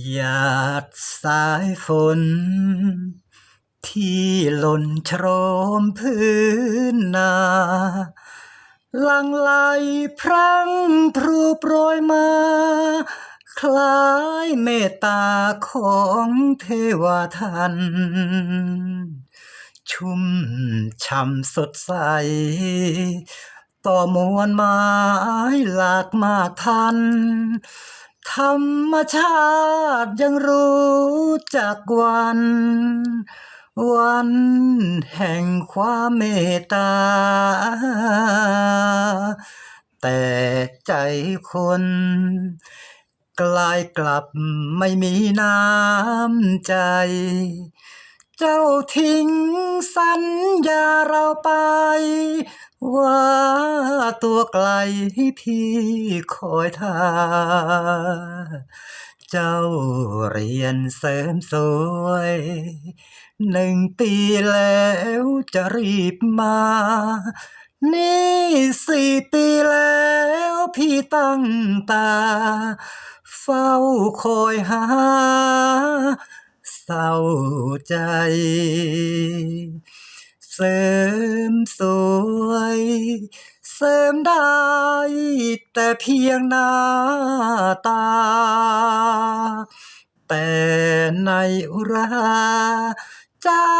หยาดสายฝน ที่หล่นโชรมพื้นนาลังไหลพรังพรูโปรยมา คล้ายเมตตาของเทวทัน ชุ่มช่ำสดใส ต่อมวลไม้หลากมากทัน ธรรมชาติยังรู้จักวัน วันแห่งความเมตตา แต่ใจคนกลายกลับไม่มีน้ำใจ เจ้าทิ้งส เราไป ว่าตัวไกลพี่คอยท่าเจ้าเรียนเสริมสวย หนึ่งปีแล้วจะรีบมา นี่สี่ปีแล้วพี่ตั้งตา เฝ้าคอยหาเศร้าใจ เสริมสวย เสริมได้แต่เพียงหน้าตา แต่ในอุราเจ้า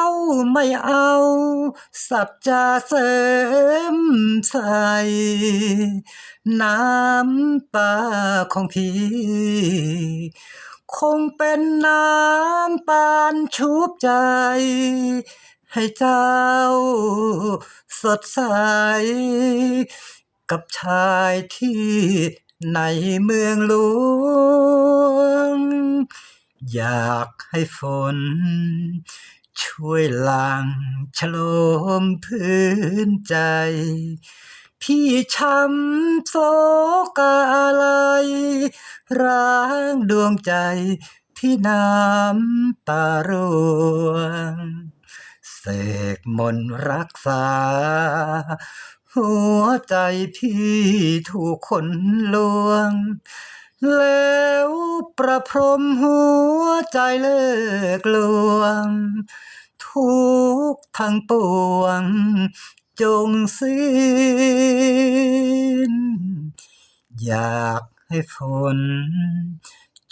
ไม่เอา สัจจะเสริมใส่น้ำตาของพี่ คงเป็นน้ำตาลชุบใจ ให้เจ้าสดใส กับชายที่ในเมืองหลวง อยากให้ฝน ช่วยลั่งโชโลมพื้นใจพี่ช้ำโศกอะไรร้างดวงใจที่น้ำตาร่วง เสกมนรักษา หัวใจพี่ถูกคนลวง แล้วประพรมหัวใจเลิกลวง ทุกทั้งปวง จงสิ้น อยากให้ฝน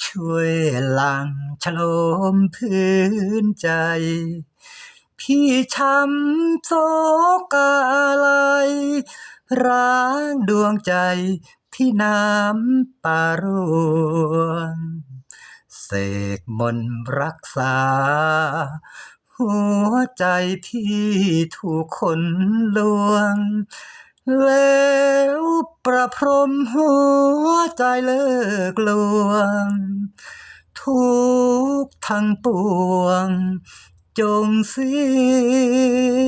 ช่วยลั่งโชโลมพื้นใจ พี่ช้ำโศกอะไรร้างดวงใจที่น้ำตารวงเสกมนรักษา หัวใจพี่ถูกคนลวง แล้วประพรมหัวใจเลิกลวง ทุกทั้งปวง จงสิ้